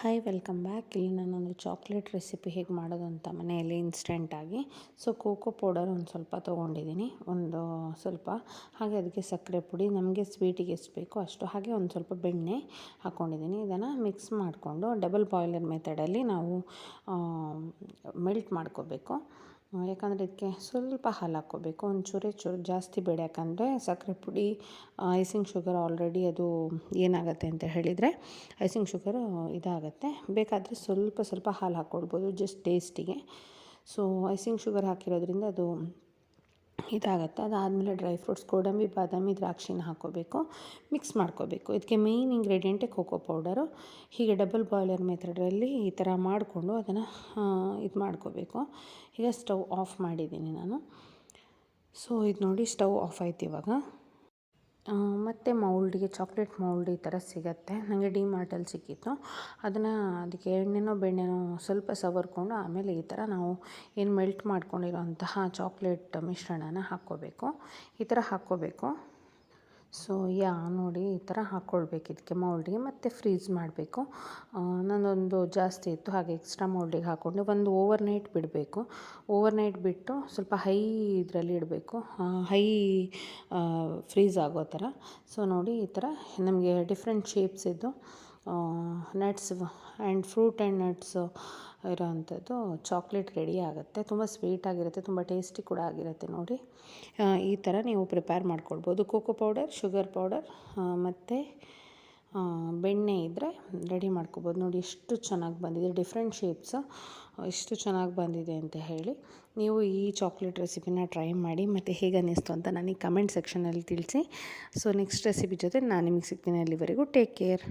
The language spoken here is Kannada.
ಹಾಯ್ ವೆಲ್ಕಮ್ ಬ್ಯಾಕ್ ಇಲ್ಲಿ ನಾನೊಂದು ಚಾಕ್ಲೇಟ್ ರೆಸಿಪಿ ಹೇಗೆ ಮಾಡೋದು ಅಂತ ಮನೆಯಲ್ಲಿ ಇನ್ಸ್ಟೆಂಟಾಗಿ ಸೊ ಕೋಕೋ ಪೌಡರ್ ಒಂದು ಸ್ವಲ್ಪ ತೊಗೊಂಡಿದ್ದೀನಿ ಒಂದು ಸ್ವಲ್ಪ, ಹಾಗೆ ಅದಕ್ಕೆ ಸಕ್ಕರೆ ಪುಡಿ, ನಮಗೆ ಸ್ವೀಟಿಗೆ ಎಷ್ಟು ಬೇಕೋ ಅಷ್ಟು, ಹಾಗೆ ಒಂದು ಸ್ವಲ್ಪ ಬೆಣ್ಣೆ ಹಾಕ್ಕೊಂಡಿದ್ದೀನಿ ಇದನ್ನು ಮಿಕ್ಸ್ ಮಾಡಿಕೊಂಡು ಡಬಲ್ ಬಾಯ್ಲರ್ ಮೆಥಡಲ್ಲಿ ನಾವು ಮೆಲ್ಟ್ ಮಾಡ್ಕೋಬೇಕು. ಯಾಕಂದರೆ ಇದಕ್ಕೆ ಸ್ವಲ್ಪ ಹಾಲು ಹಾಕ್ಕೋಬೇಕು. ಒಂಚೂರೇ ಚೂರೇ ಜಾಸ್ತಿ ಬೇಡ. ಯಾಕಂದರೆ ಸಕ್ಕರೆ ಪುಡಿ ಐಸಿಂಗ್ ಶುಗರ್ ಆಲ್ರೆಡಿ ಅದು ಏನಾಗುತ್ತೆ ಅಂತ ಹೇಳಿದರೆ ಐಸಿಂಗ್ ಶುಗರು ಇದಾಗುತ್ತೆ. ಬೇಕಾದರೆ ಸ್ವಲ್ಪ ಸ್ವಲ್ಪ ಹಾಲು ಹಾಕ್ಕೊಳ್ಬೋದು ಜಸ್ಟ್ ಟೇಸ್ಟಿಗೆ ಸೊ ಐಸಿಂಗ್ ಶುಗರ್ ಹಾಕಿರೋದ್ರಿಂದ ಅದು ಇದಾಗುತ್ತೆ. ಅದಾದಮೇಲೆ ಡ್ರೈ ಫ್ರೂಟ್ಸ್, ಗೋಡಂಬಿ, ಬಾದಾಮಿ, ದ್ರಾಕ್ಷಿನ ಹಾಕ್ಕೋಬೇಕು ಮಿಕ್ಸ್ ಮಾಡ್ಕೋಬೇಕು. ಇದಕ್ಕೆ ಮೇಯ್ನ್ ಇಂಗ್ರೀಡಿಯೆಂಟೇ ಕೋಕೋ ಪೌಡರು ಹೀಗೆ ಡಬಲ್ ಬಾಯ್ಲರ್ ಮೆಥಡಲ್ಲಿ ಈ ಥರ ಮಾಡಿಕೊಂಡು ಅದನ್ನು ಇದು ಮಾಡ್ಕೋಬೇಕು. ಈಗ ಸ್ಟವ್ ಆಫ್ ಮಾಡಿದ್ದೀನಿ ನಾನು. ಸೊ ಇದು ನೋಡಿ ಸ್ಟವ್ ಆಫ್ ಆಯ್ತು ಇವಾಗ. ಮತ್ತು ಮೌಲ್ಡಿಗೆ ಚಾಕ್ಲೇಟ್ ಮೌಲ್ಡ್ ಈ ಥರ ಸಿಗುತ್ತೆ. ನನಗೆ ಡಿ ಮಾರ್ಟಲ್ಲಿ ಸಿಕ್ಕಿತ್ತು. ಅದನ್ನು ಅದಕ್ಕೆ ಎಣ್ಣೆನೋ ಬೆಣ್ಣೆನೋ ಸ್ವಲ್ಪ ಸವರ್ಕೊಂಡು ಆಮೇಲೆ ಈ ಥರ ನಾವು ಏನು ಮೆಲ್ಟ್ ಮಾಡ್ಕೊಂಡಿರೋಂತಹ ಚಾಕ್ಲೇಟ್ ಮಿಶ್ರಣನ ಹಾಕ್ಕೋಬೇಕು. ಈ ಥರ ಹಾಕ್ಕೋಬೇಕು. ಸೊ, ಯಾ, ನೋಡಿ, ಈ ಥರ ಹಾಕ್ಕೊಳ್ಬೇಕು. ಇದಕ್ಕೆ ಮೌಲ್ಡಿಗೆ ಮತ್ತು ಫ್ರೀಜ್ ಮಾಡಬೇಕು. ನಾನೊಂದು ಜಾಸ್ತಿ ಇತ್ತು, ಹಾಗೆ ಎಕ್ಸ್ಟ್ರಾ ಮೌಲ್ಡಿಗೆ ಹಾಕ್ಕೊಂಡು ಒಂದು ಓವರ್ ನೈಟ್ ಬಿಡಬೇಕು. ಓವರ್ ನೈಟ್ ಬಿಟ್ಟು ಸ್ವಲ್ಪ ಹೈ ಇದರಲ್ಲಿ ಇಡಬೇಕು. ಹೈ ಫ್ರೀಜ್ ಆಗೋ ಥರ. ಸೊ, ನೋಡಿ, ಈ ಥರ ನಮಗೆ ಡಿಫ್ರೆಂಟ್ ಶೇಪ್ಸ್ ಇದ್ದು nuts and fruit and nuts ಇರೋವಂಥದ್ದು chocolate ready ಆಗುತ್ತೆ. ತುಂಬ ಸ್ವೀಟಾಗಿರುತ್ತೆ ತುಂಬ ಟೇಸ್ಟಿ ಕೂಡ ಆಗಿರುತ್ತೆ ನೋಡಿ. ಈ ಥರ ನೀವು ಪ್ರಿಪೇರ್ ಮಾಡ್ಕೊಳ್ಬೋದು. ಕೋಕೋ ಪೌಡರ್ ಶುಗರ್ ಪೌಡರ್ ಮತ್ತು ಬೆಣ್ಣೆ ಇದ್ದರೆ ರೆಡಿ ಮಾಡ್ಕೋಬೋದು ನೋಡಿ ಎಷ್ಟು ಚೆನ್ನಾಗಿ ಬಂದಿದೆ. ಡಿಫ್ರೆಂಟ್ ಶೇಪ್ಸ್ ಎಷ್ಟು ಚೆನ್ನಾಗಿ ಬಂದಿದೆ ಅಂತ ಹೇಳಿ ನೀವು ಈ ಚಾಕ್ಲೇಟ್ ರೆಸಿಪಿನ ಟ್ರೈ ಮಾಡಿ ಮತ್ತು ಹೇಗೆ ಅನ್ನಿಸ್ತು ಅಂತ ನನಗೆ ಕಮೆಂಟ್ ಸೆಕ್ಷನಲ್ಲಿ ತಿಳಿಸಿ. ಸೊ ನೆಕ್ಸ್ಟ್ ರೆಸಿಪಿ ಜೊತೆ ನಾನು ನಿಮಗೆ ಸಿಗ್ತೀನಿ ಅಲ್ಲಿವರೆಗೂ. Take care